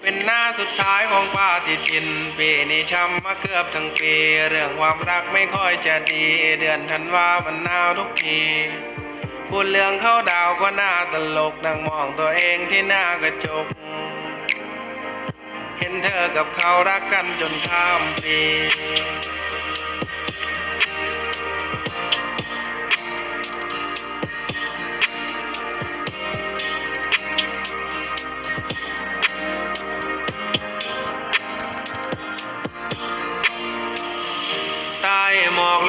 เป็นหน้าสุดท้ายของปาติทิน ปีนี้ช้ำมาเกือบทั้งปี เรื่องความรักไม่ค่อยจะดี เดือนธันวามันหนาวทุกที พูดเรื่องเข้าดาวก็น่าตลกนั่งมองตัวเองที่หน้ากระจก เห็นเธอกับเขารักกันจนข้ามปี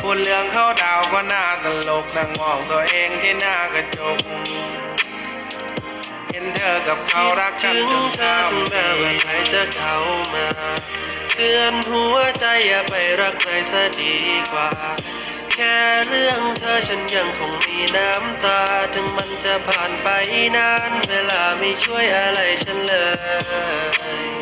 พูดเรื่องเข้าดาวก็น่าตลกนั่งมองตัวเองที่หน้ากระจก เห็นเธอกับเขารักกันจนเธอข้ามถึงแม้ว่าใครจะเข้ามาเตือนหัวใจอย่าไปรักใครซะดีกว่า แค่เรื่องเธอฉันยังคงมีน้ำตา ถึงมันจะผ่านไปนาน เวลาไม่ช่วยอะไรฉันเลย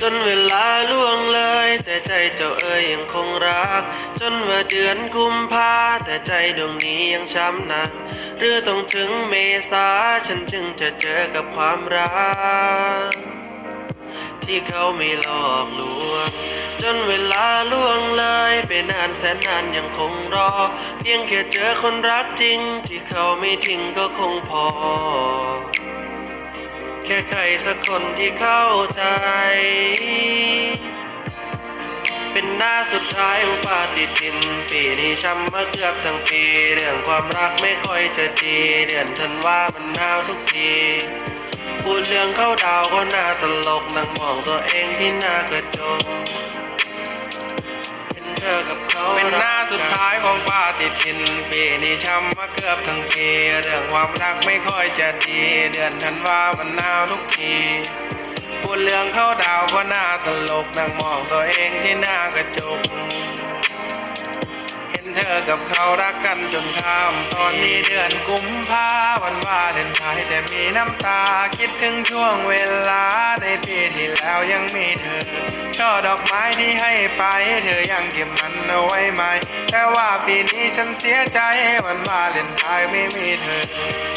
จนเวลาล่วงเลย แต่ใจเจ้าเอ๋ยยังคงรัก จนว่าเดือนกุมภาแต่ใจดวงนี้ยังช้ำหนัก หรือต้องถึงเมษาฉันจึงจะเจอกับความรัก ที่เขาไม่หลอกลวงจนเวลาล่วงเลยไปนานแสนนานยังคงรอ เพียงแค่เจอคนรักจริง ที่เขาไม่ทิ้งก็คงพอ แค่ใครสักคนที่เข้าใจ เป็นหน้าสุดท้ายของปาฏิทิน ปีนี้ช้ำมาเกือบทั้งปี เรื่องความรักไม่ค่อยจะดี เดือนธันวามันหนาวทุกทีพูดเรื่องเข้าดาวก็น่าตลกนั่งมองตัวเองที่หน้ากระจก อกับเขาเป็นหน้าสุดท้ายของปาฏิทินปีนี้ช้ำมาเกือบทั้งปีเรื่องความรักไม่ค่อยจะดี เดือนธันวามันหนาวทุกทีพูดเรื่องเขาดาวก็น่าตลกนั่งมองตัวเองที่หน้ากระจกเห็นเธอกับเขารักกันจนข้ามตอนนี้เดือนกุมภาวันวาเลนไทน์แต่มีน้ำตาคิดถึงช่วงเวลาในปีที่แล้วยังมีเธอ ช่อดอกไม้ที่ให้ไป เธอยังเก็บมันเอาไว้ไหมแต่ว่าปีนี้ฉันเสียใจวันวาเลนไทน์ไม่มีเธอ